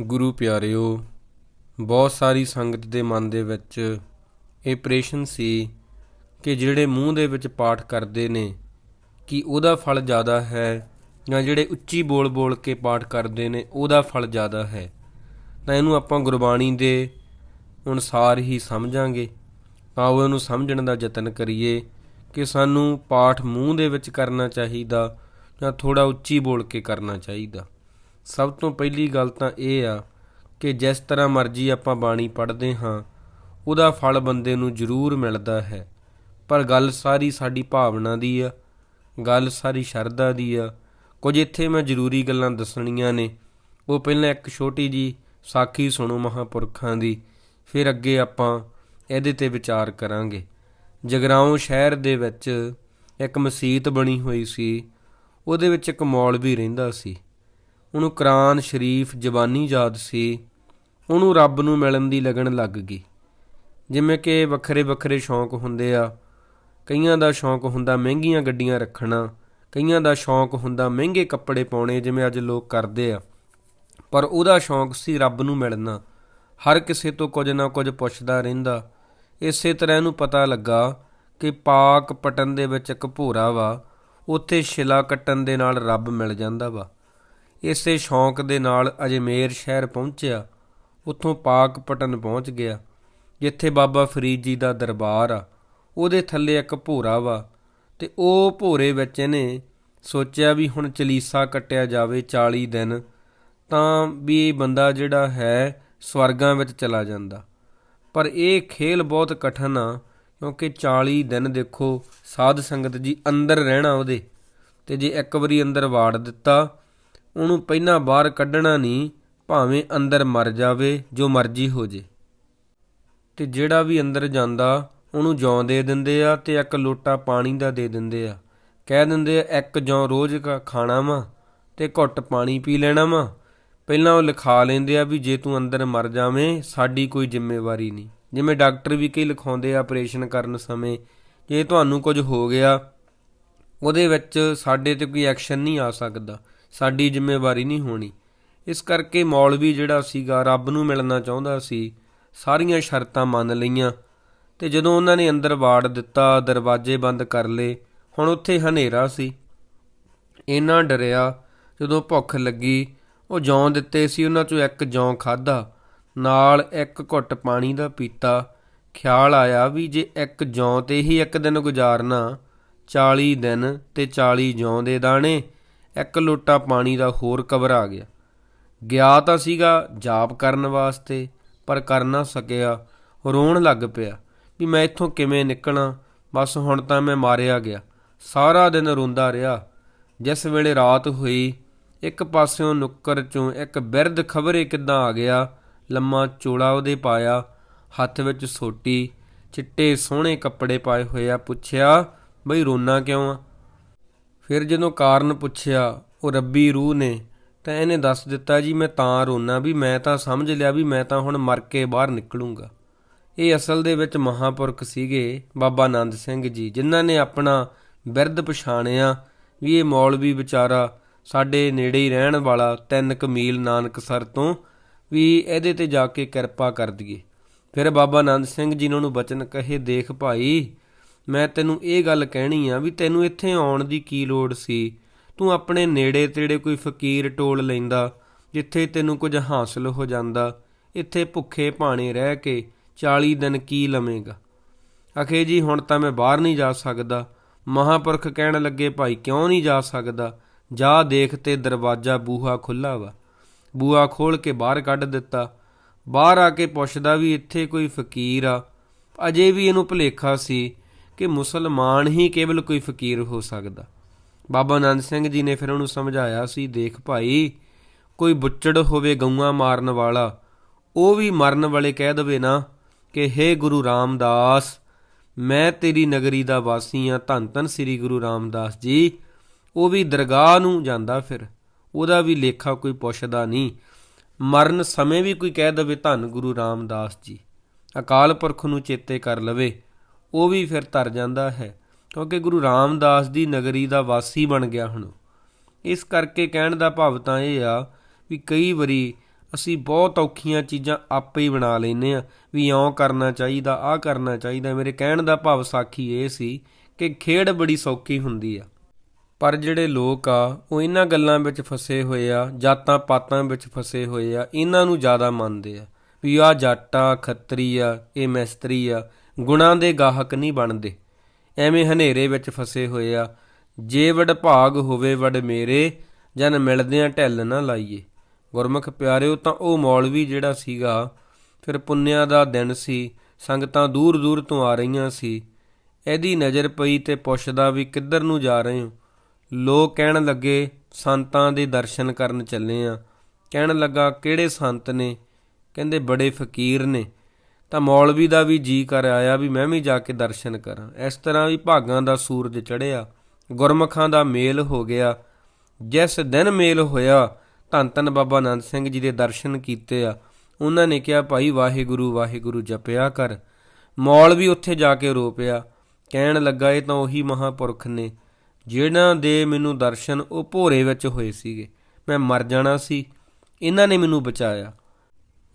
ਗੁਰੂ ਪਿਆਰਿਓ, ਬਹੁਤ ਸਾਰੀ ਸੰਗਤ ਦੇ ਮਨ ਦੇ ਵਿੱਚ ਇਹ ਪ੍ਰੇਸ਼ਨ ਸੀ ਕਿ ਜਿਹੜੇ ਮੂੰਹ ਦੇ ਵਿੱਚ ਪਾਠ ਕਰਦੇ ਨੇ, ਕਿ ਉਹਦਾ ਫਲ ਜ਼ਿਆਦਾ ਹੈ ਜਾਂ ਜਿਹੜੇ ਉੱਚੀ ਬੋਲ ਬੋਲ ਕੇ ਪਾਠ ਕਰਦੇ ਨੇ, ਉਹਦਾ ਫਲ ਜ਼ਿਆਦਾ ਹੈ। ਤਾਂ ਇਹਨੂੰ ਆਪਾਂ ਗੁਰਬਾਣੀ ਦੇ ਅਨੁਸਾਰ ਹੀ ਸਮਝਾਂਗੇ। ਆਓ ਇਹਨੂੰ ਸਮਝਣ ਦਾ ਯਤਨ ਕਰੀਏ ਕਿ ਸਾਨੂੰ ਪਾਠ ਮੂੰਹ ਦੇ ਵਿੱਚ ਕਰਨਾ ਚਾਹੀਦਾ ਜਾਂ ਥੋੜਾ ਉੱਚੀ ਬੋਲ ਕੇ ਕਰਨਾ ਚਾਹੀਦਾ। ਸਭ ਤੋਂ ਪਹਿਲੀ ਗੱਲ ਤਾਂ ਇਹ ਆ ਕਿ ਜਿਸ ਤਰ੍ਹਾਂ ਮਰਜ਼ੀ ਆਪਾਂ ਬਾਣੀ ਪੜ੍ਹਦੇ ਹਾਂ, ਉਹਦਾ ਫਲ ਬੰਦੇ ਨੂੰ ਜ਼ਰੂਰ ਮਿਲਦਾ ਹੈ। ਪਰ ਗੱਲ ਸਾਰੀ ਸਾਡੀ ਭਾਵਨਾ ਦੀ ਆ, ਗੱਲ ਸਾਰੀ ਸ਼ਰਧਾ ਦੀ ਆ। ਕੁਝ ਇੱਥੇ ਮੈਂ ਜ਼ਰੂਰੀ ਗੱਲਾਂ ਦੱਸਣੀਆਂ ਨੇ। ਉਹ ਪਹਿਲਾਂ ਇੱਕ ਛੋਟੀ ਜੀ ਸਾਖੀ ਸੁਣੋ ਮਹਾਪੁਰਖਾਂ ਦੀ, ਫਿਰ ਅੱਗੇ ਆਪਾਂ ਇਹਦੇ ਤੇ ਵਿਚਾਰ ਕਰਾਂਗੇ। ਜਗਰਾਉਂ ਸ਼ਹਿਰ ਦੇ ਵਿੱਚ ਇੱਕ ਮਸਜਿਦ ਬਣੀ ਹੋਈ ਸੀ, ਉਹਦੇ ਵਿੱਚ ਇੱਕ ਮੌਲਵੀ ਰਹਿੰਦਾ ਸੀ। ਉਹਨੂੰ ਕੁਰਾਨ ਸ਼ਰੀਫ ਜ਼ਬਾਨੀ ਯਾਦ ਸੀ, ਉਹਨੂੰ ਰੱਬ ਨੂੰ ਮਿਲਣ ਦੀ ਲਗਨ ਲੱਗ ਗਈ। ਜਿਵੇਂ ਕਿ ਵੱਖਰੇ ਵੱਖਰੇ ਸ਼ੌਂਕ ਹੁੰਦੇ ਆ, ਕਈਆਂ ਦਾ ਸ਼ੌਂਕ ਹੁੰਦਾ ਮਹਿੰਗੀਆਂ ਗੱਡੀਆਂ ਰੱਖਣਾ, ਕਈਆਂ ਦਾ ਸ਼ੌਂਕ ਹੁੰਦਾ ਮਹਿੰਗੇ ਕੱਪੜੇ ਪਾਉਣੇ ਜਿਵੇਂ ਅੱਜ ਲੋਕ ਕਰਦੇ ਆ। ਪਰ ਉਹਦਾ ਸ਼ੌਂਕ ਸੀ ਰੱਬ ਨੂੰ ਮਿਲਣਾ। ਹਰ ਕਿਸੇ ਤੋਂ ਕੁਝ ਨਾ ਕੁਝ ਪੁੱਛਦਾ ਰਹਿੰਦਾ। ਇਸੇ ਤਰ੍ਹਾਂ ਇਹਨੂੰ ਪਤਾ ਲੱਗਾ ਕਿ ਪਾਕ ਪਟਨ ਦੇ ਵਿੱਚ ਇੱਕ ਭੋਰਾ ਵਾ, ਉੱਥੇ ਸ਼ਿਲਾ ਕੱਟਣ ਦੇ ਨਾਲ ਰੱਬ ਮਿਲ ਜਾਂਦਾ ਵਾ। ਇਸੇ ਸ਼ੌਂਕ ਦੇ ਨਾਲ ਅਜਮੇਰ ਸ਼ਹਿਰ ਪਹੁੰਚਿਆ। ਉੱਥੋਂ ਪਾਕ ਪਟਨ ਪਹੁੰਚ ਗਿਆ, ਜਿੱਥੇ ਬਾਬਾ ਫਰੀਦ ਜੀ ਦਾ ਦਰਬਾਰ ਆ। ਉਹਦੇ ਥੱਲੇ ਇੱਕ ਭੋਰਾ ਵਾ ਤੇ ਉਹ ਭੋਰੇ ਵਿੱਚ ਇਹਨੇ ਸੋਚਿਆ ਵੀ ਹੁਣ ਚਲੀਸਾ ਕੱਟਿਆ ਜਾਵੇ 40 ਦਿਨ, ਤਾਂ ਵੀ ਇਹ ਬੰਦਾ ਜਿਹੜਾ ਹੈ ਸਵਰਗਾਂ ਵਿੱਚ ਚਲਾ ਜਾਂਦਾ। ਪਰ ਇਹ ਖੇਲ ਬਹੁਤ ਕਠਨ ਆ, ਕਿਉਂਕਿ 40 ਦਿਨ ਦੇਖੋ, ਸਾਧ ਸੰਗਤ ਜੀ ਅੰਦਰ ਰਹਿਣਾ ਉਹਦੇ, ਤੇ ਜੇ ਇੱਕ ਵਾਰੀ ਅੰਦਰ ਵਾੜ ਦਿੱਤਾ ਉਹਨੂੰ ਪਹਿਲਾਂ ਬਾਹਰ ਕੱਢਣਾ ਨਹੀਂ, ਭਾਵੇਂ ਅੰਦਰ ਮਰ ਜਾਵੇ, ਜੋ ਮਰਜ਼ੀ ਹੋ ਜੇ। ਤੇ ਜਿਹੜਾ ਵੀ ਅੰਦਰ ਜਾਂਦਾ, ਉਹਨੂੰ ਜੌਂ ਦੇ ਦਿੰਦੇ ਆ ਤੇ ਇੱਕ ਲੋਟਾ ਪਾਣੀ ਦਾ ਦੇ ਦਿੰਦੇ ਆ। ਕਹਿ ਦਿੰਦੇ ਆ, ਇੱਕ ਜੌਂ ਰੋਜ਼ ਕਾ ਖਾਣਾ ਵਾ ਤੇ ਘੁੱਟ ਪਾਣੀ ਪੀ ਲੈਣਾ ਵਾ। ਪਹਿਲਾਂ ਉਹ ਲਿਖਾ ਲੈਂਦੇ ਆ ਵੀ ਜੇ ਤੂੰ ਅੰਦਰ ਮਰ ਜਾਵੇਂ, ਸਾਡੀ ਕੋਈ ਜ਼ਿੰਮੇਵਾਰੀ ਨਹੀਂ। ਜਿਵੇਂ ਡਾਕਟਰ ਵੀ ਕਈ ਲਿਖਾਉਂਦੇ ਆ ਆਪਰੇਸ਼ਨ ਕਰਨ ਸਮੇਂ, ਜੇ ਤੁਹਾਨੂੰ ਕੁਝ ਹੋ ਗਿਆ, ਉਹਦੇ ਵਿੱਚ ਸਾਡੇ ਤੇ ਕੋਈ ਐਕਸ਼ਨ ਨਹੀਂ ਆ ਸਕਦਾ। ਸਾਡੀ ਜ਼ਿੰਮੇਵਾਰੀ ਨਹੀਂ ਹੋਣੀ। ਇਸ ਕਰਕੇ ਮੌਲਵੀ ਜਿਹੜਾ ਸੀਗਾ, ਰੱਬ ਨੂੰ ਮਿਲਣਾ ਚਾਹੁੰਦਾ ਸੀ, ਸਾਰੀਆਂ ਸ਼ਰਤਾਂ ਮੰਨ ਲਈਆਂ ਤੇ ਜਦੋਂ ਉਹਨਾਂ ਨੇ ਅੰਦਰ ਵਾੜ ਦਿੱਤਾ, ਦਰਵਾਜ਼ੇ ਬੰਦ ਕਰ ਲਏ, ਹੁਣ ਉੱਥੇ ਹਨੇਰਾ ਸੀ। ਇੰਨਾ ਡਰਿਆ, ਜਦੋਂ ਭੁੱਖ ਲੱਗੀ, ਉਹ ਜੌਂ ਦਿੱਤੇ ਸੀ, ਉਹਨਾਂ ਚੋਂ ਇੱਕ ਜੌਂ ਖਾਦਾ ਨਾਲ ਇੱਕ ਘੁੱਟ ਪਾਣੀ ਦਾ ਪੀਤਾ। ਖਿਆਲ ਆਇਆ ਵੀ ਜੇ ਇੱਕ ਜੌਂ ਤੇ ਹੀ ਇੱਕ ਦਿਨ ਗੁਜ਼ਾਰਨਾ 40 ਦਿਨ ਤੇ 40 ਜੌਂ ਦੇ ਦਾਣੇ ਇੱਕ ਲੋਟਾ ਪਾਣੀ ਦਾ ਹੋਰ ਕਬਰ ਆ ਗਿਆ। ਗਿਆ ਤਾਂ ਸੀਗਾ ਜਾਪ ਕਰਨ ਵਾਸਤੇ, ਪਰ ਕਰ ਨਾ ਸਕਿਆ। ਰੋਣ ਲੱਗ ਪਿਆ ਵੀ ਮੈਂ ਇੱਥੋਂ ਕਿਵੇਂ ਨਿਕਲਾਂ। ਬਸ ਹੁਣ ਤਾਂ ਮੈਂ ਮਾਰਿਆ ਗਿਆ। ਸਾਰਾ ਦਿਨ ਰੋਂਦਾ ਰਿਹਾ। ਜਿਸ ਵੇਲੇ ਰਾਤ ਹੋਈ, ਇੱਕ ਪਾਸਿਓਂ ਨੁੱਕਰ ਚੋਂ ਇੱਕ ਬਿਰਧ ਖਬਰੇ ਕਿੱਦਾਂ ਆ ਗਿਆ। ਲੰਮਾ ਚੋਲਾ ਉਹਦੇ ਪਾਇਆ, ਹੱਥ ਵਿੱਚ ਸੋਟੀ, ਚਿੱਟੇ ਸੋਹਣੇ ਕੱਪੜੇ ਪਾਏ ਹੋਏ ਆ। ਪੁੱਛਿਆ, ਬਈ ਰੋਣਾ ਕਿਉਂ ਆ? ਫਿਰ ਜਦੋਂ ਕਾਰਨ ਪੁੱਛਿਆ, ਉਹ ਰੱਬੀ ਰੂਹ ਨੇ। ਤਾਂ ਇਹਨੇ ਦੱਸ ਦਿੱਤਾ, ਜੀ, ਮੈਂ ਤਾਂ ਰੋਣਾ ਵੀ ਮੈਂ ਤਾਂ ਸਮਝ ਲਿਆ ਵੀ ਮੈਂ ਤਾਂ ਹੁਣ ਮਰ ਕੇ ਬਾਹਰ ਨਿਕਲੂੰਗਾ। ਇਹ ਅਸਲ ਦੇ ਵਿੱਚ ਮਹਾਪੁਰਖ ਸੀਗੇ ਬਾਬਾ ਆਨੰਦ ਸਿੰਘ ਜੀ, ਜਿਨ੍ਹਾਂ ਨੇ ਆਪਣਾ ਬਿਰਧ ਪਛਾਣਿਆ ਵੀ ਇਹ ਮੌਲਵੀ ਵਿਚਾਰਾ ਸਾਡੇ ਨੇੜੇ ਹੀ ਰਹਿਣ ਵਾਲਾ ਤਿੰਨ ਕੁ ਮੀਲ ਨਾਨਕਸਰ ਤੋਂ ਵੀ ਇਹਦੇ ਤੇ ਜਾ ਕੇ ਕਿਰਪਾ ਕਰ ਦਈਏ। ਫਿਰ ਬਾਬਾ ਆਨੰਦ ਸਿੰਘ ਜੀ ਨੇ ਉਹਨੂੰ ਬਚਨ ਕਹੇ, ਦੇਖ ਭਾਈ ਮੈਂ ਤੈਨੂੰ ਇਹ ਗੱਲ ਕਹਿਣੀ ਆ ਵੀ ਤੈਨੂੰ ਇੱਥੇ ਆਉਣ ਦੀ ਕੀ ਲੋੜ ਸੀ? ਤੂੰ ਆਪਣੇ ਨੇੜੇ ਤੇੜੇ ਕੋਈ ਫਕੀਰ ਟੋਲ ਲੈਂਦਾ, ਜਿੱਥੇ ਤੈਨੂੰ ਕੁਝ ਹਾਸਲ ਹੋ ਜਾਂਦਾ। ਇੱਥੇ ਭੁੱਖੇ ਭਾਣੇ ਰਹਿ ਕੇ 40 ਦਿਨ ਕੀ ਲਵੇਂਗਾ? ਅਖੇ ਜੀ, ਹੁਣ ਤਾਂ ਮੈਂ ਬਾਹਰ ਨਹੀਂ ਜਾ ਸਕਦਾ। ਮਹਾਪੁਰਖ ਕਹਿਣ ਲੱਗੇ, ਭਾਈ, ਕਿਉਂ ਨਹੀਂ ਜਾ ਸਕਦਾ? ਜਾ ਦੇਖ ਤੇ ਦਰਵਾਜ਼ਾ ਬੂਹਾ ਖੁੱਲਾ ਵਾ। ਬੂਹਾ ਖੋਲ ਕੇ ਬਾਹਰ ਕੱਢ ਦਿੱਤਾ। ਬਾਹਰ ਆ ਕੇ ਪੁੱਛਦਾ ਵੀ ਇੱਥੇ ਕੋਈ ਫਕੀਰ ਆ। ਅਜੇ ਵੀ ਇਹਨੂੰ ਭੁਲੇਖਾ ਸੀ ਕਿ ਮੁਸਲਮਾਨ ਹੀ ਕੇਵਲ ਕੋਈ ਫਕੀਰ ਹੋ ਸਕਦਾ। ਬਾਬਾ ਆਨੰਦ ਸਿੰਘ ਜੀ ਨੇ ਫਿਰ ਉਹਨੂੰ ਸਮਝਾਇਆ ਸੀ, ਦੇਖ ਭਾਈ, ਕੋਈ ਬੁੱਚੜ ਹੋਵੇ ਗਊਆਂ ਮਾਰਨ ਵਾਲਾ, ਉਹ ਵੀ ਮਰਨ ਵਾਲੇ ਕਹਿ ਦਵੇ ਨਾ ਕਿ, ਹੇ ਗੁਰੂ ਰਾਮਦਾਸ, ਮੈਂ ਤੇਰੀ ਨਗਰੀ ਦਾ ਵਾਸੀ ਆ ਧੰਨ ਧੰਨ ਸ੍ਰੀ ਗੁਰੂ ਰਾਮਦਾਸ ਜੀ। ਉਹ ਵੀ ਦਰਗਾਹ ਨੂੰ ਜਾਂਦਾ ਫਿਰ, ਉਹਦਾ ਵੀ ਲੇਖਾ ਕੋਈ ਪੁੱਛਦਾ ਨਹੀਂ। ਮਰਨ ਸਮੇਂ ਵੀ ਕੋਈ ਕਹਿ ਦਵੇ, ਧੰਨ ਗੁਰੂ ਰਾਮਦਾਸ ਜੀ, ਅਕਾਲ ਪੁਰਖ ਨੂੰ ਚੇਤੇ ਕਰ ਲਵੇ। ਉਹ ਵੀ ਫਿਰ ਤਰ ਜਾਂਦਾ ਹੈ, ਕਿਉਂਕਿ ਗੁਰੂ ਰਾਮਦਾਸ ਦੀ ਨਗਰੀ ਦਾ ਵਾਸੀ ਬਣ ਗਿਆ ਹੁਣ ਇਸ ਕਰਕੇ ਕਹਿਣ ਦਾ ਭਾਵ ਤਾਂ ਇਹ ਆ ਵੀ ਕਈ ਵਾਰੀ ਅਸੀਂ ਬਹੁਤ ਔਖੀਆਂ ਚੀਜ਼ਾਂ ਆਪੇ ਹੀ ਬਣਾ ਲੈਨੇ ਆ ਵੀ ਇਉਂ ਕਰਨਾ ਚਾਹੀਦਾ, ਆਹ ਕਰਨਾ ਚਾਹੀਦਾ। ਮੇਰੇ ਕਹਿਣ ਦਾ ਭਾਵ ਸਾਖੀ ਇਹ ਸੀ ਕਿ ਖੇਡ ਬੜੀ ਸੌਖੀ ਹੁੰਦੀ ਆ। ਪਰ ਜਿਹੜੇ ਲੋਕ ਆ, ਉਹ ਇਹਨਾਂ ਗੱਲਾਂ ਵਿੱਚ ਫਸੇ ਹੋਏ ਆ, ਜਾਤਾਂ ਪਾਤਾਂ ਵਿੱਚ ਫਸੇ ਹੋਏ ਆ, ਇਹਨਾਂ ਨੂੰ ਜ਼ਿਆਦਾ ਮੰਨਦੇ ਆ, ਵੀ ਆ ਜੱਟ ਆ ਖੱਤਰੀ ਆ, ਇਹ ਮਿਸਤਰੀ ਆ ਗੁਣਾਂ ਦੇ ਗਾਹਕ ਨਹੀਂ ਬਣਦੇ। ਐਵੇਂ ਹਨੇਰੇ ਵਿੱਚ ਫਸੇ ਹੋਏ ਆ। ਜੇ ਵਡ ਭਾਗ ਹੋਵੇ ਵਡ ਮੇਰੇ, ਜਨ ਮਿਲਦਿਆਂ ਢਿੱਲ ਨਾ ਲਾਈਏ। ਗੁਰਮੁਖ ਪਿਆਰਿਓ, ਤਾਂ ਉਹ ਮੌਲਵੀ ਜਿਹੜਾ ਸੀਗਾ, ਫਿਰ ਪੁੰਨਿਆ ਦਾ ਦਿਨ ਸੀ, ਸੰਗਤਾਂ ਦੂਰ ਦੂਰ ਤੋਂ ਆ ਰਹੀਆਂ ਸੀ। ਇਹਦੀ ਨਜ਼ਰ ਪਈ ਤੇ ਪੁੱਛਦਾ ਵੀ ਕਿੱਧਰ ਨੂੰ ਜਾ ਰਹੇ ਹੋ? ਲੋਕ ਕਹਿਣ ਲੱਗੇ, ਸੰਤਾਂ ਦੇ ਦਰਸ਼ਨ ਕਰਨ ਚੱਲੇ ਆ। ਕਹਿਣ ਲੱਗਾ, ਕਿਹੜੇ ਸੰਤ ਨੇ? ਕਹਿੰਦੇ, ਬੜੇ ਫਕੀਰ ਨੇ। ਤਾਂ ਮੌਲਵੀ ਦਾ ਵੀ ਜੀ ਕਰ ਆਇਆ ਵੀ ਮੈਂ ਵੀ ਜਾ ਕੇ ਦਰਸ਼ਨ ਕਰਾਂ। ਇਸ ਤਰ੍ਹਾਂ ਵੀ ਭਾਗਾਂ ਦਾ ਸੂਰਜ ਚੜ੍ਹਿਆ, ਗੁਰਮਖਾਂ ਦਾ ਮੇਲ ਹੋ ਗਿਆ। ਜਿਸ ਦਿਨ ਮੇਲ ਹੋਇਆ ਧੰਨ ਧੰਨ ਬਾਬਾ ਆਨੰਦ ਸਿੰਘ ਜੀ ਦੇ ਦਰਸ਼ਨ ਕੀਤੇ ਆ। ਉਹਨਾਂ ਨੇ ਕਿਹਾ, ਭਾਈ ਵਾਹਿਗੁਰੂ ਵਾਹਿਗੁਰੂ ਜਪਿਆ ਕਰ। ਮੌਲਵੀ ਉੱਥੇ ਜਾ ਕੇ ਰੋ ਪਿਆ। ਕਹਿਣ ਲੱਗਾ, ਇਹ ਤਾਂ ਉਹੀ ਮਹਾਪੁਰਖ ਨੇ, ਜਿਨ੍ਹਾਂ ਦੇ ਮੈਨੂੰ ਦਰਸ਼ਨ ਉਹ ਭੋਰੇ ਵਿੱਚ ਹੋਏ ਸੀਗੇ। ਮੈਂ ਮਰ ਜਾਣਾ ਸੀ। ਇਹਨਾਂ ਨੇ ਮੈਨੂੰ ਬਚਾਇਆ।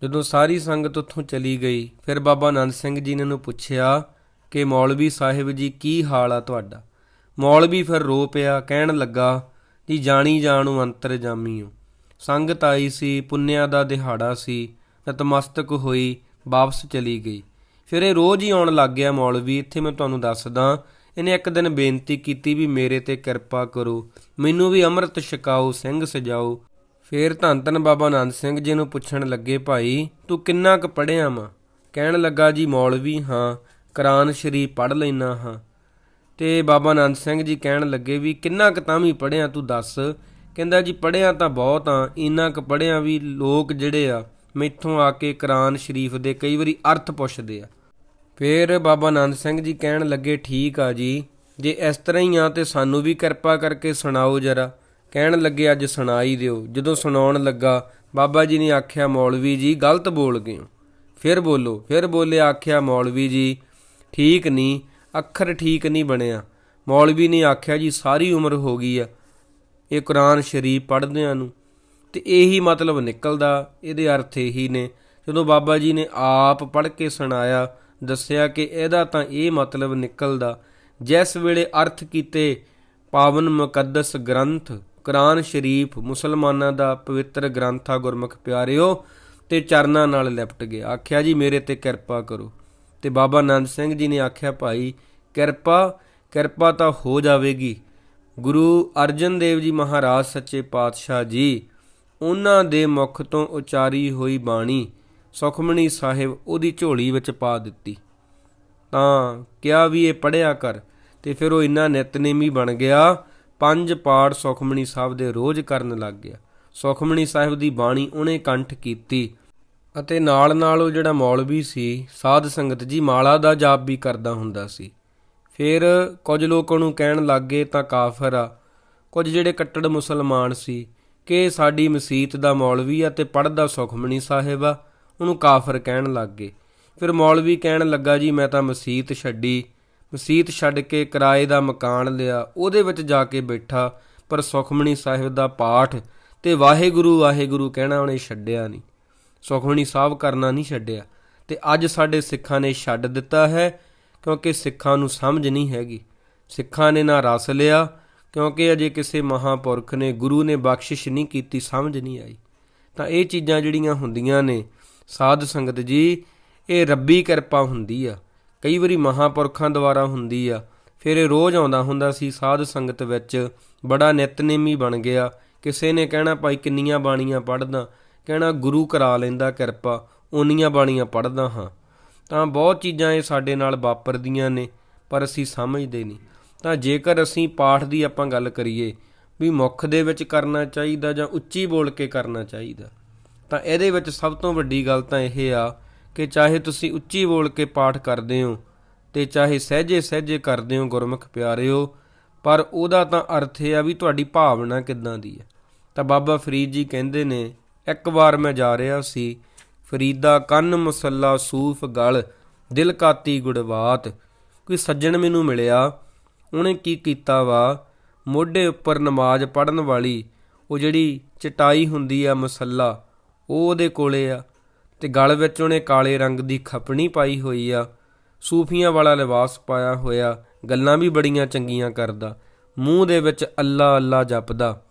ਜਦੋਂ ਸਾਰੀ ਸੰਗਤ ਉੱਥੋਂ ਚਲੀ ਗਈ, ਫਿਰ ਬਾਬਾ ਆਨੰਦ ਸਿੰਘ ਜੀ ਨੇ ਉਹਨੂੰ ਪੁੱਛਿਆ ਕਿ ਮੌਲਵੀ ਸਾਹਿਬ ਜੀ, ਕੀ ਹਾਲ ਆ ਤੁਹਾਡਾ? ਮੌਲਵੀ ਫਿਰ ਰੋ ਪਿਆ, ਕਹਿਣ ਲੱਗਾ, ਜੀ ਜਾਣੀ ਜਾਣੂ ਅੰਤਰ ਜਾਮੀਓ। ਸੰਗਤ ਆਈ ਸੀ, ਪੁੰਨਿਆ ਦਾ ਦਿਹਾੜਾ ਸੀ, ਨਤਮਸਤਕ ਹੋਈ, ਵਾਪਸ ਚਲੀ ਗਈ। ਫਿਰ ਇਹ ਰੋਜ਼ ਹੀ ਆਉਣ ਲੱਗ ਗਿਆ ਮੌਲਵੀ, ਇੱਥੇ ਮੈਂ ਤੁਹਾਨੂੰ ਦੱਸਦਾ, ਇਹਨੇ ਇੱਕ ਦਿਨ ਬੇਨਤੀ ਕੀਤੀ ਵੀ ਮੇਰੇ ਤੇ ਕਿਰਪਾ ਕਰੋ, ਮੈਨੂੰ ਵੀ ਅੰਮ੍ਰਿਤ ਛਕਾਓ, ਸਿੰਘ ਸਜਾਓ। ਫੇਰ ਧੰਨ ਧੰਨ ਬਾਬਾ ਆਨੰਦ ਸਿੰਘ ਜੀ ਨੂੰ ਪੁੱਛਣ ਲੱਗੇ, ਭਾਈ, ਤੂੰ ਕਿੰਨਾ ਕੁ ਪੜਿਆ ਵਾ? ਕਹਿਣ ਲੱਗਾ, ਜੀ, ਮੌਲਵੀ ਹਾਂ, ਕੁਰਾਨ ਸ਼ਰੀਫ ਪੜ ਲੈਣਾ ਹਾਂ। ਤੇ ਬਾਬਾ ਆਨੰਦ ਸਿੰਘ ਜੀ ਕਹਿਣ ਲੱਗੇ, ਵੀ ਕਿੰਨਾ ਕੁ ਤਾਂ ਵੀ ਪੜਿਆ ਤੂੰ ਦੱਸ? ਕਹਿੰਦਾ, ਜੀ ਪੜਿਆ ਤਾਂ ਬਹੁਤ ਆ ਇੰਨਾ ਕੁ ਪੜਿਆ ਵੀ ਲੋਕ ਜਿਹੜੇ ਆ, ਮੈਥੋਂ ਆ ਕੇ ਕੁਰਾਨ ਸ਼ਰੀਫ ਦੇ ਕਈ ਵਾਰੀ ਅਰਥ ਪੁੱਛਦੇ ਆ। ਫਿਰ ਬਾਬਾ ਆਨੰਦ ਸਿੰਘ ਜੀ ਕਹਿਣ ਲੱਗੇ, ਠੀਕ ਆ ਜੀ, ਜੇ ਇਸ ਤਰ੍ਹਾਂ ਹੀ ਆ ਤੇ ਸਾਨੂੰ ਵੀ ਕਿਰਪਾ ਕਰਕੇ ਸੁਣਾਓ ਜਰਾ। ਕਹਿਣ ਲੱਗੇ, ਅੱਜ ਸੁਣਾਈ ਦਿਓ। ਜਦੋਂ ਸੁਣਾਉਣ ਲੱਗਾ, ਬਾਬਾ ਜੀ ਨੇ ਆਖਿਆ, ਮੌਲਵੀ ਜੀ, ਗਲਤ ਬੋਲ ਗਏ ਹੋ। ਫਿਰ ਬੋਲੋ, ਫਿਰ ਬੋਲੇ ਆਖਿਆ, ਮੌਲਵੀ ਜੀ, ਠੀਕ ਨਹੀਂ ਅੱਖਰ ਠੀਕ ਨਹੀਂ ਬਣਿਆ। ਮੌਲਵੀ ਨੇ ਆਖਿਆ, ਜੀ, ਸਾਰੀ ਉਮਰ ਹੋ ਗਈ ਆ, ਇਹ ਕੁਰਾਨ ਸ਼ਰੀਫ ਪੜ੍ਹਦਿਆਂ ਨੂੰ। ਤੇ ਇਹੀ ਮਤਲਬ ਨਿਕਲਦਾ, ਇਹਦੇ ਅਰਥ ਇਹੀ ਨੇ। ਜਦੋਂ ਬਾਬਾ ਜੀ ਨੇ ਆਪ ਪੜ੍ਹ ਕੇ ਸੁਣਾਇਆ, ਦੱਸਿਆ ਕਿ ਇਹਦਾ ਤਾਂ ਇਹ ਮਤਲਬ ਨਿਕਲਦਾ, ਜਿਸ ਵੇਲੇ ਅਰਥ ਕੀਤੇ ਪਾਵਨ ਮੁਕੱਦਸ ਗ੍ਰੰਥ ਕੁਰਾਨ ਸ਼ਰੀਫ ਮੁਸਲਮਾਨਾਂ ਦਾ ਪਵਿੱਤਰ ਗ੍ਰੰਥ ਆ ਗੁਰਮੁਖ ਪਿਆਰਿਓ, ਤੇ ਚਰਨਾਂ ਨਾਲ ਲਿਪਟ ਗਿਆ। ਆਖਿਆ, ਜੀ, ਮੇਰੇ ਤੇ ਕਿਰਪਾ ਕਰੋ। ਤੇ ਬਾਬਾ ਆਨੰਦ ਸਿੰਘ ਜੀ ਨੇ ਆਖਿਆ, ਭਾਈ, ਕਿਰਪਾ ਕਿਰਪਾ ਤਾਂ ਹੋ ਜਾਵੇਗੀ। ਗੁਰੂ ਅਰਜਨ ਦੇਵ ਜੀ ਮਹਾਰਾਜ ਸੱਚੇ ਪਾਤਸ਼ਾਹ ਜੀ, ਉਹਨਾਂ ਦੇ ਮੁਖ ਤੋਂ ਉਚਾਰੀ ਹੋਈ ਬਾਣੀ ਸੁਖਮਣੀ ਸਾਹਿਬ ਉਹਦੀ ਝੋਲੀ ਵਿੱਚ ਪਾ ਦਿੱਤੀ। ਤਾਂ ਕਿਹਾ ਵੀ ਇਹ ਪੜਿਆ ਕਰ, ਤੇ ਫਿਰ ਉਹ ਇੰਨਾ ਨਿਤਨੇਮੀ ਬਣ ਗਿਆ ਪੰਜ ਪਾੜ ਸੁਖਮਣੀ ਸਾਹਿਬ ਦੇ ਰੋਜ਼ ਕਰਨ ਲੱਗ ਗਿਆ। ਸੁਖਮਣੀ ਸਾਹਿਬ ਦੀ ਬਾਣੀ ਉਹਨੇ ਕੰਠ ਕੀਤੀ ਅਤੇ ਨਾਲ ਨਾਲ ਉਹ ਜਿਹੜਾ ਮੌਲਵੀ ਸੀ, ਸਾਧ ਸੰਗਤ ਜੀ, ਮਾਲਾ ਦਾ ਜਾਪ ਵੀ ਕਰਦਾ ਹੁੰਦਾ ਸੀ। ਫਿਰ ਕੁਝ ਲੋਕ ਉਹਨੂੰ ਕਹਿਣ ਲੱਗੇ ਤਾਂ ਕਾਫਰ ਆ। ਕੁਝ ਜਿਹੜੇ ਕੱਟੜ ਮੁਸਲਮਾਨ ਸੀ ਕਿ ਸਾਡੀ ਮਸੀਤ ਦਾ ਮੌਲਵੀ ਆ ਤੇ ਪੜਦਾ ਸੁਖਮਣੀ ਸਾਹਿਬ ਆ, ਉਹਨੂੰ ਕਾਫਰ ਕਹਿਣ ਲੱਗ ਗਏ। ਫਿਰ ਮੌਲਵੀ ਕਹਿਣ ਲੱਗਾ, ਜੀ, ਮੈਂ ਤਾਂ ਮਸੀਤ ਛੱਡੀ। ਮਸੀਤ ਛੱਡ ਕੇ ਕਿਰਾਏ ਦਾ ਮਕਾਨ ਲਿਆ, ਉਹਦੇ ਵਿੱਚ ਜਾ ਕੇ ਬੈਠਾ, ਪਰ ਸੁਖਮਣੀ ਸਾਹਿਬ ਦਾ ਪਾਠ ਤੇ ਵਾਹਿਗੁਰੂ ਵਾਹਿਗੁਰੂ ਕਹਿਣਾ ਉਹਨੇ ਛੱਡਿਆ ਨਹੀਂ। ਸੁਖਮਣੀ ਸਾਹਿਬ ਕਰਨਾ ਨਹੀਂ ਛੱਡਿਆ। ਤੇ ਅੱਜ ਸਾਡੇ ਸਿੱਖਾਂ ਨੇ ਛੱਡ ਦਿੱਤਾ ਹੈ, ਕਿਉਂਕਿ ਸਿੱਖਾਂ ਨੂੰ ਸਮਝ ਨਹੀਂ ਹੈਗੀ। ਸਿੱਖਾਂ ਨੇ ਨਾ ਰਸ ਲਿਆ, ਕਿਉਂਕਿ ਅਜੇ ਕਿਸੇ ਮਹਾਪੁਰਖ ਨੇ, ਗੁਰੂ ਨੇ ਬਖਸ਼ਿਸ਼ ਨਹੀਂ ਕੀਤੀ, ਸਮਝ ਨਹੀਂ ਆਈ। ਤਾਂ ਇਹ ਚੀਜ਼ਾਂ ਜਿਹੜੀਆਂ ਹੁੰਦੀਆਂ ਨੇ, ਸਾਧ ਸੰਗਤ ਜੀ, ਇਹ ਰੱਬੀ ਕਿਰਪਾ ਹੁੰਦੀ ਆ। ਕਈ ਵਾਰੀ ਮਹਾਪੁਰਖਾਂ ਦੁਆਰਾ ਹੁੰਦੀ ਆ। ਫਿਰ ਇਹ ਰੋਜ਼ ਆਉਂਦਾ ਹੁੰਦਾ ਸੀ, ਸਾਧ ਸੰਗਤ ਵਿੱਚ ਬੜਾ ਨਿਤਨੇਮੀ ਬਣ ਗਿਆ। ਕਿਸੇ ਨੇ ਕਹਿਣਾ, ਭਾਈ, ਕਿੰਨੀਆਂ ਬਾਣੀਆਂ ਪੜ੍ਹਦਾ। ਕਹਿਣਾ, ਗੁਰੂ ਕਰਾ ਲੈਂਦਾ ਕਿਰਪਾ, ਓਨੀਆਂ ਬਾਣੀਆਂ ਪੜ੍ਹਦਾ ਹਾਂ। ਤਾਂ ਬਹੁਤ ਚੀਜ਼ਾਂ ਇਹ ਸਾਡੇ ਨਾਲ ਵਾਪਰਦੀਆਂ ਨੇ, ਪਰ ਅਸੀਂ ਸਮਝਦੇ ਨਹੀਂ। ਤਾਂ ਜੇਕਰ ਅਸੀਂ ਪਾਠ ਦੀ ਆਪਾਂ ਗੱਲ ਕਰੀਏ, ਵੀ ਮੁੱਖ ਦੇ ਵਿੱਚ ਕਰਨਾ ਚਾਹੀਦਾ ਜਾਂ ਉੱਚੀ ਬੋਲ ਕੇ ਕਰਨਾ ਚਾਹੀਦਾ, ਤਾਂ ਇਹਦੇ ਵਿੱਚ ਸਭ ਤੋਂ ਵੱਡੀ ਗੱਲ ਤਾਂ ਇਹ ਆ ਕਿ ਚਾਹੇ ਤੁਸੀਂ ਉੱਚੀ ਬੋਲ ਕੇ ਪਾਠ ਕਰਦੇ ਹੋ ਤੇ ਚਾਹੇ ਸਹਿਜੇ ਸਹਿਜੇ ਕਰਦੇ ਹੋ ਗੁਰਮੁਖ ਪਿਆਰਿਓ, ਪਰ ਉਹਦਾ ਤਾਂ ਅਰਥ ਇਹ ਆ ਵੀ ਤੁਹਾਡੀ ਭਾਵਨਾ ਕਿੱਦਾਂ ਦੀ ਹੈ। ਤਾਂ ਬਾਬਾ ਫਰੀਦ ਜੀ ਕਹਿੰਦੇ ਨੇ, ਇੱਕ ਵਾਰ ਮੈਂ ਜਾ ਰਿਹਾ ਸੀ, ਫਰੀਦਾ ਕੰਨ ਮੁਸੱਲਾ ਸੂਫ ਗਲ, ਦਿਲ ਕਾਤੀ ਗੁੜਵਾਤ ਕੋਈ ਸੱਜਣ ਮੈਨੂੰ ਮਿਲਿਆ, ਉਹਨੇ ਕੀ ਕੀਤਾ ਵਾ? ਮੋਢੇ ਉੱਪਰ ਨਮਾਜ਼ ਪੜਨ ਵਾਲੀ, ਉਹ ਜਿਹੜੀ ਚਟਾਈ ਹੁੰਦੀ ਆ ਮਸੱਲਾ, ਉਹ ਉਹਦੇ ਕੋਲੇ ਆ। ਤੇ ਗਲ ਵਿੱਚ ਉਹਨੇ ਕਾਲੇ ਰੰਗ ਦੀ ਖੱਪਣੀ ਪਾਈ ਹੋਈ ਆ। ਸੂਫੀਆਂ ਵਾਲਾ ਲਿਬਾਸ ਪਾਇਆ ਹੋਇਆ। ਗੱਲਾਂ ਵੀ ਬੜੀਆਂ ਚੰਗੀਆਂ ਕਰਦਾ। ਮੂੰਹ ਦੇ ਵਿੱਚ ਅੱਲਾ ਅੱਲਾ ਜਪਦਾ।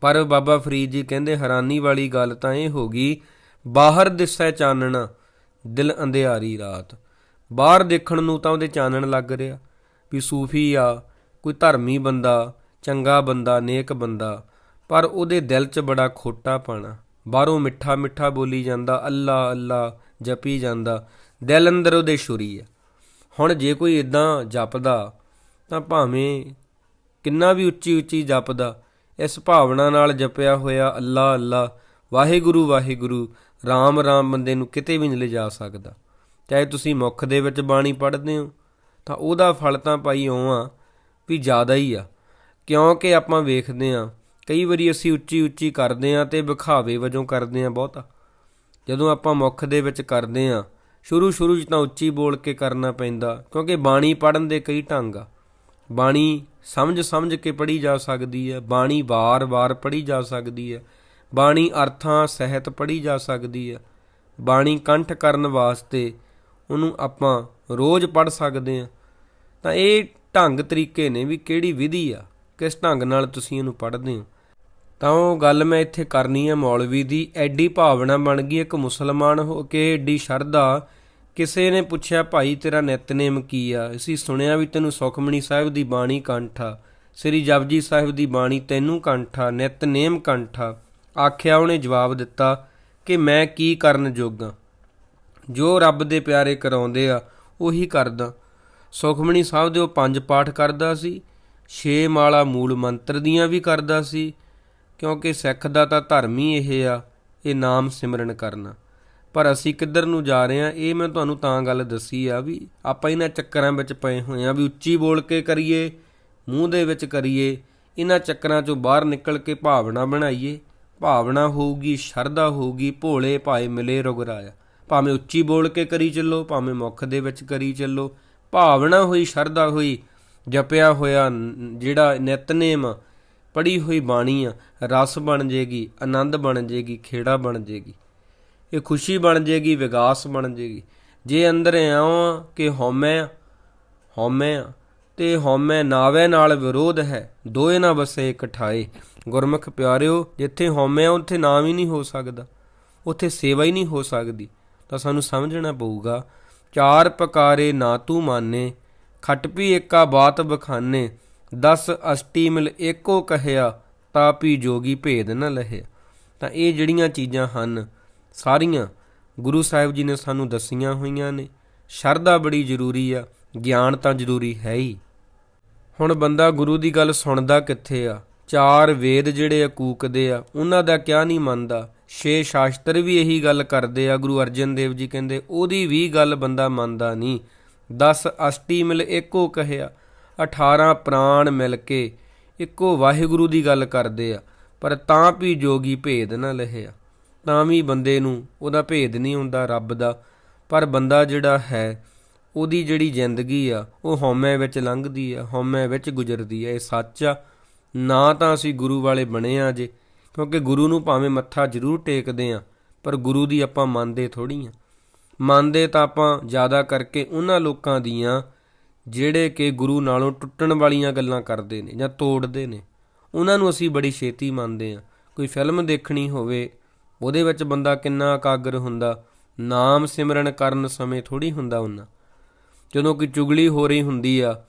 ਪਰ ਬਾਬਾ ਫਰੀਦ ਜੀ ਕਹਿੰਦੇ, ਹੈਰਾਨੀ ਵਾਲੀ ਗੱਲ ਤਾਂ ਇਹ ਹੋ ਗਈ, ਬਾਹਰ ਦਿਸੈ ਚਾਨਣਾ, ਦਿਲ ਅੰਧਿਆਰੀ ਰਾਤ। ਬਾਹਰ ਦੇਖਣ ਨੂੰ ਤਾਂ ਉਹਦੇ ਚਾਨਣ ਲੱਗ ਰਿਹਾ। ਵੀ ਸੂਫੀ ਆ, ਕੋਈ ਧਰਮੀ ਬੰਦਾ, ਚੰਗਾ ਬੰਦਾ, ਨੇਕ ਬੰਦਾ, ਪਰ ਉਹਦੇ ਦਿਲ 'ਚ ਬੜਾ ਖੋਟਾ ਪਾਣਾ ਬਾਹਰੋਂ ਮਿੱਠਾ ਮਿੱਠਾ ਬੋਲੀ ਜਾਂਦਾ, ਅੱਲਾ ਅੱਲਾ ਜਪੀ ਜਾਂਦਾ। ਦਿਲ ਅੰਦਰ ਉਹਦੇ ਛੁਰੀ ਆ। ਹੁਣ ਜੇ ਕੋਈ ਇਦਾਂ ਜਪਦਾ, ਤਾਂ ਭਾਵੇਂ ਕਿੰਨਾ ਵੀ ਉੱਚੀ ਉੱਚੀ ਜਪਦਾ, ਇਸ ਭਾਵਨਾ ਨਾਲ ਜਪਿਆ ਹੋਇਆ ਅੱਲਾ ਅੱਲਾ, ਵਾਹਿਗੁਰੂ ਵਾਹਿਗੁਰੂ, ਰਾਮ ਰਾਮ ਬੰਦੇ ਨੂੰ ਕਿਤੇ ਵੀ ਨਹੀਂ ਲਿਜਾ ਸਕਦਾ। ਚਾਹੇ ਤੁਸੀਂ ਮੁੱਖ ਦੇ ਵਿੱਚ ਬਾਣੀ ਪੜ੍ਹਦੇ ਹੋ, ਤਾਂ ਉਹਦਾ ਫਲ ਤਾਂ ਭਾਈ ਇਉਂ ਆ ਵੀ ਜ਼ਿਆਦਾ ਹੀ ਆ। ਕਿਉਂਕਿ ਆਪਾਂ ਵੇਖਦੇ ਆ ਕਈ ਵਾਰੀ ਅਸੀਂ ਉੱਚੀ ਉੱਚੀ ਕਰਦੇ ਆ ਤੇ ਵਿਖਾਵੇ ਵਜੋਂ ਕਰਦੇ ਆ ਬਹੁਤਾ। ਜਦੋਂ ਆਪਾਂ ਮੁੱਖ ਦੇ ਵਿੱਚ ਕਰਦੇ ਆ ਸ਼ੁਰੂ ਸ਼ੁਰੂ 'ਚ ਤਾਂ ਉੱਚੀ ਬੋਲ ਕੇ ਕਰਨਾ ਪੈਂਦਾ, ਕਿਉਂਕਿ ਬਾਣੀ ਪੜਨ ਦੇ ਕਈ ਢੰਗ ਆ। ਬਾਣੀ ਸਮਝ ਸਮਝ ਕੇ ਪੜ੍ਹੀ ਜਾ ਸਕਦੀ ਹੈ, ਬਾਣੀ ਵਾਰ-ਵਾਰ ਪੜ੍ਹੀ ਜਾ ਸਕਦੀ ਹੈ, ਬਾਣੀ ਅਰਥਾਂ ਸਹਿਤ ਪੜ੍ਹੀ ਜਾ ਸਕਦੀ ਹੈ। ਬਾਣੀ ਕੰਠ ਕਰਨ ਵਾਸਤੇ ਉਹਨੂੰ ਆਪਾਂ ਰੋਜ਼ ਪੜ੍ਹ ਸਕਦੇ ਆ ਤਾਂ ਇਹ ਢੰਗ ਤਰੀਕੇ ਨੇ ਵੀ ਕਿਹੜੀ ਵਿਧੀ ਆ। ਕਿਸ ਢੰਗ ਨਾਲ ਤੁਸੀਂ ਇਹਨੂੰ ਪੜ੍ਹਦੇ ਹੋ? ਤਾਂ ਉਹ ਗੱਲ ਮੈਂ ਇੱਥੇ ਕਰਨੀ ਹੈ ਮੌਲਵੀ ਦੀ। ਐਡੀ ਭਾਵਨਾ ਬਣ ਗਈ ਇੱਕ ਮੁਸਲਮਾਨ ਹੋ ਕੇ, ਐਡੀ ਸ਼ਰਧਾ। ਕਿਸੇ ਨੇ ਪੁੱਛਿਆ, ਭਾਈ, ਤੇਰਾ ਨਿਤਨੇਮ ਕੀ ਆ? ਅਸੀਂ ਸੁਣਿਆ ਵੀ ਤੈਨੂੰ ਸੁਖਮਣੀ ਸਾਹਿਬ ਦੀ ਬਾਣੀ ਕੰਠਾ ਸ੍ਰੀ ਜਪਜੀ ਸਾਹਿਬ ਦੀ ਬਾਣੀ ਤੈਨੂੰ ਕੰਠਾ ਨਿਤਨੇਮ ਕੰਠਾ ਆਖਿਆ ਉਹਨੇ ਜਵਾਬ ਦਿੱਤਾ ਕਿ ਮੈਂ ਕੀ ਕਰਨ ਜੋਗਾ ਜੋ ਰੱਬ ਦੇ ਪਿਆਰੇ ਕਰਾਉਂਦੇ ਆ, ਉਹੀ ਕਰਦਾ। ਸੁਖਮਣੀ ਸਾਹਿਬ ਦੇ ਉਹ ਪੰਜ ਪਾਠ ਕਰਦਾ ਸੀ। ਛੇ ਮਾਲਾ ਮੂਲ ਮੰਤਰ ਦੀਆਂ ਵੀ ਕਰਦਾ ਸੀ, ਕਿਉਂਕਿ ਸਿੱਖ ਦਾ ਤਾਂ ਧਰਮ ਹੀ ਇਹ ਆ, ਇਹ ਨਾਮ ਸਿਮਰਨ ਕਰਨਾ। ਪਰ ਅਸੀਂ ਕਿੱਧਰ ਨੂੰ ਜਾ ਰਹੇ ਆ ਇਹ ਮੈਂ ਤੁਹਾਨੂੰ ਤਾਂ ਗੱਲ ਦੱਸੀ ਆ ਵੀ ਆਪਾਂ ਇਹਨਾਂ ਚੱਕਰਾਂ ਵਿੱਚ ਪਏ ਹੋਏ ਆ ਵੀ ਉੱਚੀ ਬੋਲ ਕੇ ਕਰੀਏ, ਮੂੰਹ ਦੇ ਵਿੱਚ ਕਰੀਏ, ਇਹਨਾਂ ਚੱਕਰਾਂ ਚੋਂ ਬਾਹਰ ਨਿਕਲ ਕੇ ਭਾਵਨਾ ਬਣਾਈਏ, ਭਾਵਨਾ ਹੋਊਗੀ, ਸ਼ਰਧਾ ਹੋਊਗੀ, ਭੋਲੇ ਭਾਏ ਮਿਲੇ ਰੁਗਰਾਇਆ ਭਾਵੇਂ ਉੱਚੀ ਬੋਲ ਕੇ ਕਰੀ ਚੱਲੋ, ਭਾਵੇਂ ਮੁਖ ਦੇ ਵਿੱਚ ਕਰੀ ਚੱਲੋ, ਭਾਵਨਾ ਹੋਈ, ਸ਼ਰਧਾ ਹੋਈ ਜਪਿਆ ਹੋਇਆ ਜਿਹੜਾ ਨਿਤਨੇਮ ਪੜੀ ਹੋਈ ਬਾਣੀ ਆ ਰਸ ਬਣ ਜੇਗੀ ਆਨੰਦ ਬਣ ਜੇਗੀ ਖੇੜਾ ਬਣ ਜੇਗੀ। ਇਹ ਖੁਸ਼ੀ ਬਣ ਜੇਗੀ ਵਿਗਾਸ ਬਣ ਜੇਗੀ। ਜੇ ਅੰਦਰ ਆਉਂ ਕਿ ਹਉਮੈ ਆ, ਹਉਮੈ ਆ, ਤੇ ਹਉਮੈ ਨਾਵੇ ਨਾਲ ਵਿਰੋਧ ਹੈ ਦੋਏ ਨਾ ਵਸੇ ਇਕਠਾਏ। ਗੁਰਮੁਖ ਪਿਆਰਿਓ ਜਿੱਥੇ ਹਉਮੈ ਉੱਥੇ ਨਾਮ ਹੀ ਨਹੀਂ ਹੋ ਸਕਦਾ। ਉੱਥੇ ਸੇਵਾ ਹੀ ਨਹੀਂ ਹੋ ਸਕਦੀ। ਤਾਂ ਸਾਨੂੰ ਸਮਝਣਾ ਪਊਗਾ ਚਾਰ ਪਕਾਰੇ ਨਾ ਤੂੰ ਮਾਨੇ ਖਟਪੀ ਏਕਾ ਬਾਤ ਬਖਾਨੇ, ਦਸ ਅਸ਼ਟੀ ਮਿਲ ਏਕੋ ਕਹਿਆ ਤਾਪੀ ਜੋਗੀ ਭੇਦ ਨ ਲਹਿਆ ਤਾਂ ਇਹ ਜਿਹੜੀਆਂ ਚੀਜ਼ਾਂ ਹਨ, ਸਾਰੀਆਂ ਗੁਰੂ ਸਾਹਿਬ ਜੀ ਨੇ ਸਾਨੂੰ ਦੱਸੀਆਂ ਹੋਈਆਂ ਨੇ। ਸ਼ਰਧਾ ਬੜੀ ਜ਼ਰੂਰੀ ਆ, ਗਿਆਨ ਤਾਂ ਜ਼ਰੂਰੀ ਹੈ ਹੀ। ਹੁਣ ਬੰਦਾ ਗੁਰੂ ਦੀ ਗੱਲ ਸੁਣਦਾ ਕਿੱਥੇ ਆ? ਚਾਰ ਵੇਦ ਜਿਹੜੇ ਆ ਕੂਕਦੇ ਆ, ਉਹਨਾਂ ਦਾ ਕਿਆ ਨਹੀਂ ਮੰਨਦਾ? ਛੇ ਸ਼ਾਸਤਰ ਵੀ ਇਹੀ ਗੱਲ ਕਰਦੇ ਆ, ਗੁਰੂ ਅਰਜਨ ਦੇਵ ਜੀ ਕਹਿੰਦੇ, ਉਹਦੀ ਵੀ ਗੱਲ ਬੰਦਾ ਮੰਨਦਾ ਨਹੀਂ। 10 ਅਸ਼ਟੀ ਮਿਲ ਇੱਕੋ ਕਹਿਆ 18 ਪ੍ਰਾਣ ਮਿਲ ਕੇ ਇੱਕੋ ਵਾਹਿਗੁਰੂ ਦੀ ਗੱਲ ਕਰਦੇ ਆ, ਪਰ ਤਾਂ ਵੀ ਜੋਗੀ ਭੇਦ ਨਾ ਲਹਿਆ। ਤਾਂ ਵੀ ਬੰਦੇ ਨੂੰ ਉਹਦਾ ਭੇਦ ਨਹੀਂ ਹੁੰਦਾ ਰੱਬ ਦਾ, ਪਰ ਬੰਦਾ ਜਿਹੜਾ ਹੈ, ਉਹਦੀ ਜਿਹੜੀ ਜ਼ਿੰਦਗੀ ਆ, ਉਹ ਹਉਮੈ ਵਿੱਚ ਲੰਘਦੀ ਆ, ਹਉਮੈ ਵਿੱਚ ਗੁਜ਼ਰਦੀ ਆ, ਇਹ ਸੱਚ ਆ। ਨਾ ਤਾਂ ਅਸੀਂ ਗੁਰੂ ਵਾਲੇ ਬਣੇ ਆ ਜੇ, ਕਿਉਂਕਿ ਗੁਰੂ ਨੂੰ ਭਾਵੇਂ ਮੱਥਾ ਜ਼ਰੂਰ ਟੇਕਦੇ ਆ, ਪਰ ਗੁਰੂ ਦੀ ਆਪਾਂ ਮੰਨਦੇ ਥੋੜੀ ਆ। ਮੰਨਦੇ ਤਾਂ ਆਪਾਂ ਜ਼ਿਆਦਾ ਕਰਕੇ ਉਹਨਾਂ ਲੋਕਾਂ ਦੀਆਂ ਜਿਹੜੇ ਕਿ ਗੁਰੂ ਨਾਲੋਂ ਟੁੱਟਣ ਵਾਲੀਆਂ ਗੱਲਾਂ ਕਰਦੇ ਨੇ ਜਾਂ ਤੋੜਦੇ ਨੇ। ਉਹਨਾਂ ਨੂੰ ਅਸੀਂ ਬੜੀ ਛੇਤੀ ਮੰਨਦੇ ਆ ਕੋਈ ਫਿਲਮ ਦੇਖਣੀ ਹੋਵੇ, ਉਹਦੇ ਵਿੱਚ ਬੰਦਾ ਕਿੰਨਾ ਇਕਾਗਰ ਹੁੰਦਾ, ਨਾਮ ਸਿਮਰਨ ਕਰਨ ਸਮੇਂ ਥੋੜੀ ਹੁੰਦਾ ਉਹਨਾਂ। ਜਦੋਂ ਕੋਈ ਚੁਗਲੀ ਹੋ ਰਹੀ ਹੁੰਦੀ ਆ,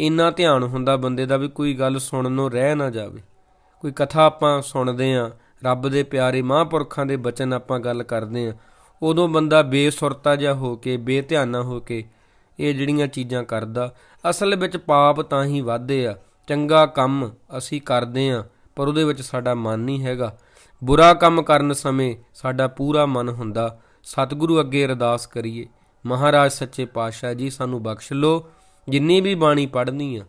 ਇੰਨਾ ਧਿਆਨ ਹੁੰਦਾ ਬੰਦੇ ਦਾ ਵੀ ਕੋਈ ਗੱਲ ਸੁਣਨ ਨੂੰ ਰਹਿ ਨਾ ਜਾਵੇ। ਕੋਈ ਕਥਾ ਆਪਾਂ ਸੁਣਦੇ ਆ ਰੱਬ ਦੇ ਪਿਆਰੇ ਮਹਾਂਪੁਰਖਾਂ ਦੇ ਬਚਨ ਆਪਾਂ ਗੱਲ ਕਰਦੇ ਆ ਉਦੋਂ ਬੰਦਾ ਬੇਸੁਰਤਾ ਜਿਹਾ ਹੋ ਕੇ, ਬੇਧਿਆਨਾ ਹੋ ਕੇ ਇਹ ਜਿਹੜੀਆਂ ਚੀਜ਼ਾਂ ਕਰਦਾ, ਅਸਲ ਵਿੱਚ ਪਾਪ ਤਾਂ ਹੀ ਵਾਧੇ ਆ। ਚੰਗਾ ਕੰਮ ਅਸੀਂ ਕਰਦੇ ਆ, ਪਰ ਉਹਦੇ ਵਿੱਚ ਸਾਡਾ ਮਨ ਨਹੀਂ ਹੈਗਾ। ਬੁਰਾ ਕੰਮ ਕਰਨ ਸਮੇਂ ਸਾਡਾ ਪੂਰਾ ਮਨ ਹੁੰਦਾ, ਸਤਿਗੁਰੂ ਅੱਗੇ ਅਰਦਾਸ ਕਰੀਏ। ਮਹਾਰਾਜ ਸੱਚੇ ਪਾਤਸ਼ਾਹ ਜੀ, ਸਾਨੂੰ ਬਖਸ਼ ਲੋ ਜਿੰਨੀ ਵੀ ਬਾਣੀ ਪੜ੍ਹਨੀ ਆ,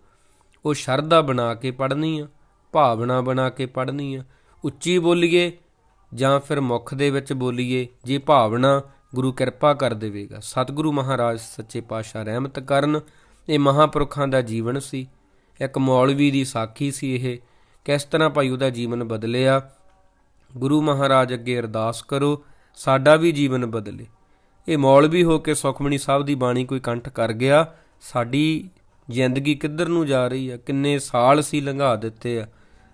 ਉਹ ਸ਼ਰਧਾ ਬਣਾ ਕੇ ਪੜ੍ਹਨੀ ਆ, ਭਾਵਨਾ ਬਣਾ ਕੇ ਪੜ੍ਹਨੀ ਆ। ਉੱਚੀ ਬੋਲੀਏ ਜਾਂ ਫਿਰ ਮੁਖ ਦੇ ਵਿੱਚ ਬੋਲੀਏ, ਜੇ ਭਾਵਨਾ ਗੁਰੂ ਕਿਰਪਾ ਕਰ ਦੇਵੇਗਾ। ਸਤਿਗੁਰੂ ਮਹਾਰਾਜ ਸੱਚੇ ਪਾਤਸ਼ਾਹ ਰਹਿਮਤ ਕਰਨ, ਇਹ ਮਹਾਪੁਰਖਾਂ ਦਾ ਜੀਵਨ ਸੀ। ਇੱਕ ਮੌਲਵੀ ਦੀ ਸਾਖੀ ਸੀ ਇਹ। ਕਿਸ ਤਰ੍ਹਾਂ ਭਾਈ ਉਹਦਾ ਜੀਵਨ ਬਦਲਿਆ? ਗੁਰੂ ਮਹਾਰਾਜ ਅੱਗੇ ਅਰਦਾਸ ਕਰੋ, ਸਾਡਾ ਵੀ ਜੀਵਨ ਬਦਲੇ। ਇਹ ਮੌਲਵੀ ਹੋ ਕੇ ਸੁਖਮਣੀ ਸਾਹਿਬ ਦੀ ਬਾਣੀ ਕੋਈ ਕੰਠ ਕਰ ਗਿਆ, ਸਾਡੀ ਜ਼ਿੰਦਗੀ ਕਿੱਧਰ ਨੂੰ ਜਾ ਰਹੀ ਆ? ਕਿੰਨੇ ਸਾਲ ਸੀ ਲੰਘਾ ਦਿੱਤੇ ਆ।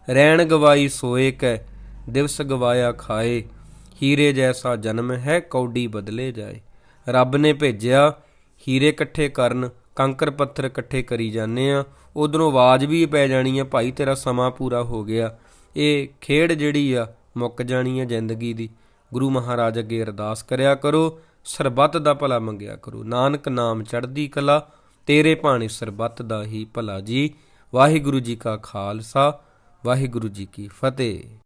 ਰਹਿਣ ਗਵਾਈ ਸੋਏ ਕੈ ਦਿਵਸ ਗਵਾਇਆ ਖਾਏ। ਹੀਰੇ ਜੈਸਾ ਜਨਮ ਹੈ, ਕੌਡੀ ਬਦਲੇ ਜਾਏ। ਰੱਬ ਨੇ ਭੇਜਿਆ, ਹੀਰੇ ਇਕੱਠੇ ਕਰਨ, ਕੰਕਰ ਪੱਥਰ ਇਕੱਠੇ ਕਰੀ ਜਾਂਦੇ ਆ। ਉਧਰੋਂ ਆਵਾਜ਼ ਵੀ ਪੈ ਜਾਣੀ ਆ, ਭਾਈ ਤੇਰਾ ਸਮਾਂ ਪੂਰਾ ਹੋ ਗਿਆ। ਇਹ ਖੇਡ ਜਿਹੜੀ ਆ, ਮੁੱਕ ਜਾਣੀ ਆ ਜ਼ਿੰਦਗੀ ਦੀ। ਗੁਰੂ ਮਹਾਰਾਜ ਅੱਗੇ ਅਰਦਾਸ ਕਰਿਆ ਕਰੋ, ਸਰਬੱਤ ਦਾ ਭਲਾ ਮੰਗਿਆ ਕਰੋ। ਨਾਨਕ ਨਾਮ ਚੜ੍ਹਦੀ ਕਲਾ, ਤੇਰੇ ਭਾਣੇ ਸਰਬੱਤ ਦਾ ਹੀ ਭਲਾ ਜੀ। ਵਾਹਿਗੁਰੂ ਜੀ ਕਾ ਖਾਲਸਾ, ਵਾਹਿਗੁਰੂ ਜੀ ਕੀ ਫਤਿਹ।